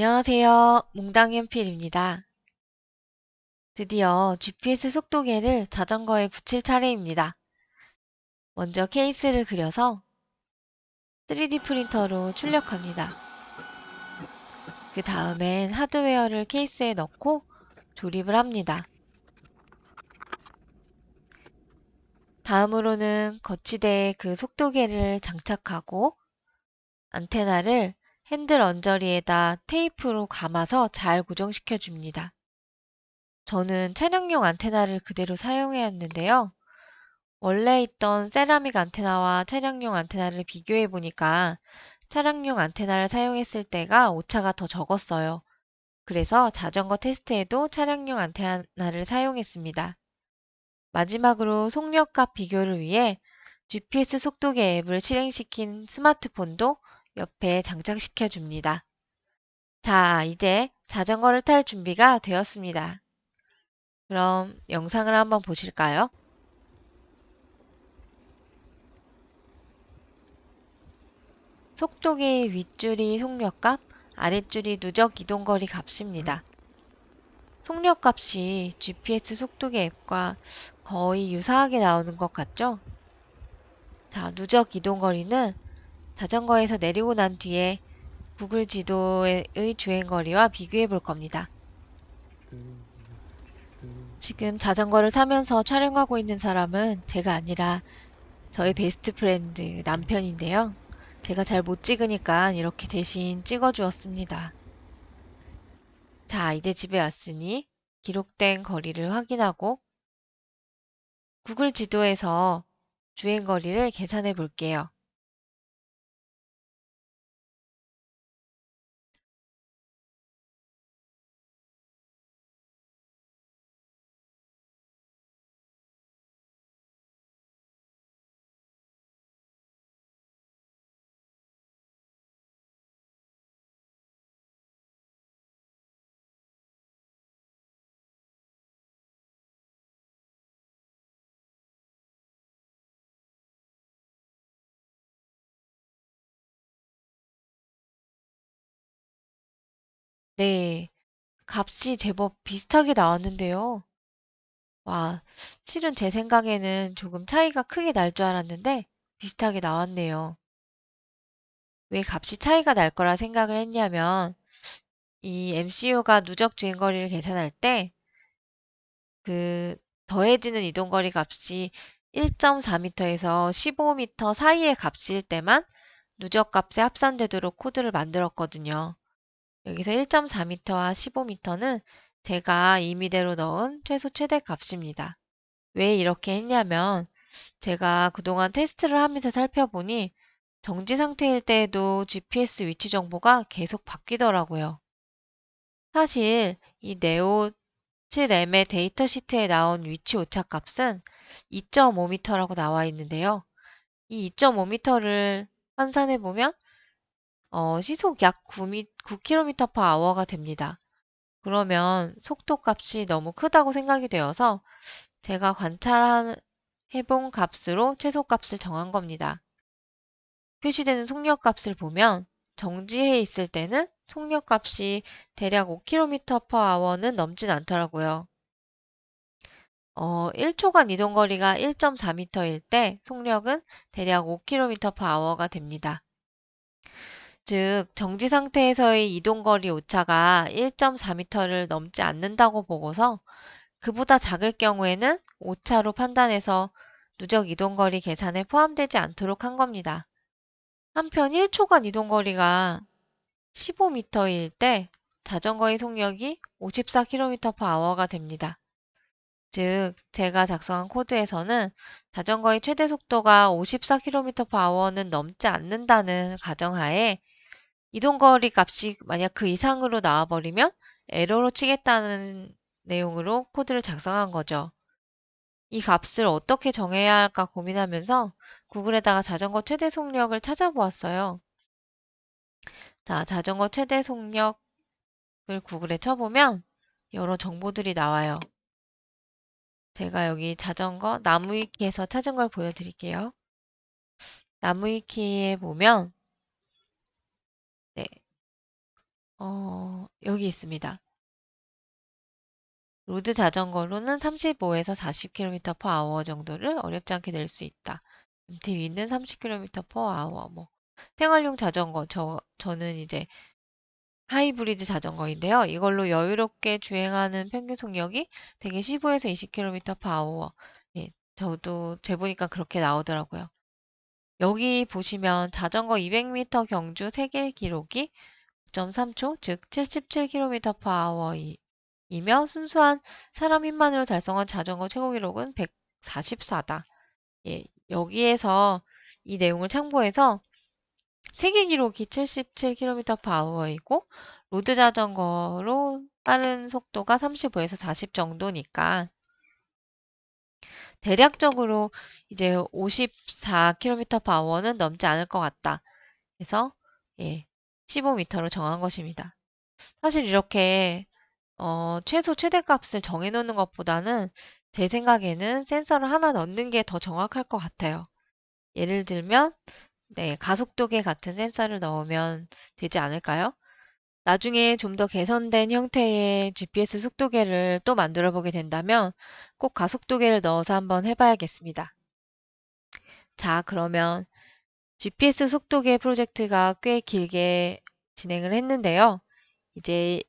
안녕하세요. 몽당연필입니다. 드디어 GPS 속도계를 자전거에 붙일 차례입니다. 먼저 케이스를 그려서 3D 프린터로 출력합니다. 그 다음엔 하드웨어를 케이스에 넣고 조립을 합니다. 다음으로는 거치대에 그 속도계를 장착하고 안테나를 핸들 언저리에다 테이프로 감아서 잘 고정시켜 줍니다. 저는 차량용 안테나를 그대로 사용했는데요. 원래 있던 세라믹 안테나와 차량용 안테나를 비교해 보니까 차량용 안테나를 사용했을 때가 오차가 더 적었어요. 그래서 자전거 테스트에도 차량용 안테나를 사용했습니다. 마지막으로 속력값 비교를 위해 GPS 속도계 앱을 실행시킨 스마트폰도 옆에 장착시켜 줍니다. 자, 이제 자전거를 탈 준비가 되었습니다. 그럼 영상을 한번 보실까요? 속도계의 윗줄이 속력값, 아랫줄이 누적 이동거리 값입니다. 속력값이 GPS 속도계 앱과 거의 유사하게 나오는 것 같죠? 자, 누적 이동거리는 자전거에서 내리고 난 뒤에 구글 지도의 주행거리와 비교해 볼 겁니다. 지금 자전거를 타면서 촬영하고 있는 사람은 제가 아니라 저의 베스트 프렌드 남편인데요. 제가 잘 못 찍으니까 이렇게 대신 찍어 주었습니다. 자, 이제 집에 왔으니 기록된 거리를 확인하고 구글 지도에서 주행거리를 계산해 볼게요. 네, 값이 제법 비슷하게 나왔는데요. 와, 실은 제 생각에는 조금 차이가 크게 날 줄 알았는데 비슷하게 나왔네요. 왜 값이 차이가 날 거라 생각을 했냐면 이 MCU가 누적 주행거리를 계산할 때 그 더해지는 이동거리 값이 1.4m에서 15m 사이의 값일 때만 누적 값에 합산되도록 코드를 만들었거든요. 여기서 1.4m와 15m는 제가 임의대로 넣은 최소 최대 값입니다. 왜 이렇게 했냐면 제가 그동안 테스트를 하면서 살펴보니 정지 상태일 때에도 GPS 위치 정보가 계속 바뀌더라고요. 사실 이 네오 7M의 데이터 시트에 나온 위치 오차 값은 2.5m라고 나와 있는데요. 이 2.5m를 환산해 보면 어, 시속 약 9, 9km/h가 됩니다. 그러면 속도 값이 너무 크다고 생각이 되어서 제가 관찰해본 값으로 최소 값을 정한 겁니다. 표시되는 속력 값을 보면 정지해 있을 때는 속력 값이 대략 5km/h는 넘진 않더라고요. 어, 1초간 이동 거리가 1.4m일 때 속력은 대략 5km/h가 됩니다. 즉, 정지 상태에서의 이동거리 오차가 1.4m를 넘지 않는다고 보고서 그보다 작을 경우에는 오차로 판단해서 누적 이동거리 계산에 포함되지 않도록 한 겁니다. 한편 1초간 이동거리가 15m일 때 자전거의 속력이 54km/h가 됩니다. 즉, 제가 작성한 코드에서는 자전거의 최대 속도가 54km/h는 넘지 않는다는 가정하에 이동거리 값이 만약 그 이상으로 나와버리면 에러로 치겠다는 내용으로 코드를 작성한 거죠. 이 값을 어떻게 정해야 할까 고민하면서 구글에다가 자전거 최대 속력을 찾아보았어요. 자, 자전거 최대 속력을 구글에 쳐보면 여러 정보들이 나와요. 제가 여기 자전거 나무위키에서 찾은 걸 보여드릴게요. 나무위키에 보면 어, 여기 있습니다. 로드 자전거로는 35에서 40km/h 정도를 어렵지 않게 낼 수 있다. MTB는 30km/h. 뭐 생활용 자전거 저 저는 이제 하이브리드 자전거인데요. 이걸로 여유롭게 주행하는 평균 속력이 되게 15에서 20km/h. 예, 저도 재보니까 그렇게 나오더라고요. 여기 보시면 자전거 200m 경주 세계 기록이 9.3초, 즉 77km/h 이며 순수한 사람 힘만으로 달성한 자전거 최고 기록은 144다. 예, 여기에서 이 내용을 참고해서 세계 기록이 77km/h이고 로드 자전거로 빠른 속도가 35에서 40 정도니까 대략적으로 이제 54km/h는 넘지 않을 것 같다. 그래서 예, 15m로 정한 것입니다. 사실 이렇게 어, 최소 최대값을 정해놓는 것보다는 제 생각에는 센서를 하나 넣는 게 더 정확할 것 같아요. 예를 들면 네, 가속도계 같은 센서를 넣으면 되지 않을까요? 나중에 좀 더 개선된 형태의 GPS 속도계를 또 만들어 보게 된다면 꼭 가속도계를 넣어서 한번 해봐야겠습니다. 자, 그러면 GPS 속도계 프로젝트가 꽤 길게 진행을 했는데요. 이제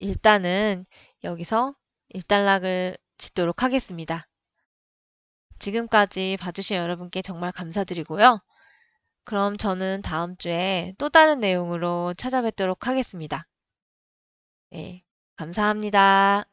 일단은 여기서 일단락을 짓도록 하겠습니다. 지금까지 봐주신 여러분께 정말 감사드리고요. 그럼 저는 다음 주에 또 다른 내용으로 찾아뵙도록 하겠습니다. 네, 감사합니다.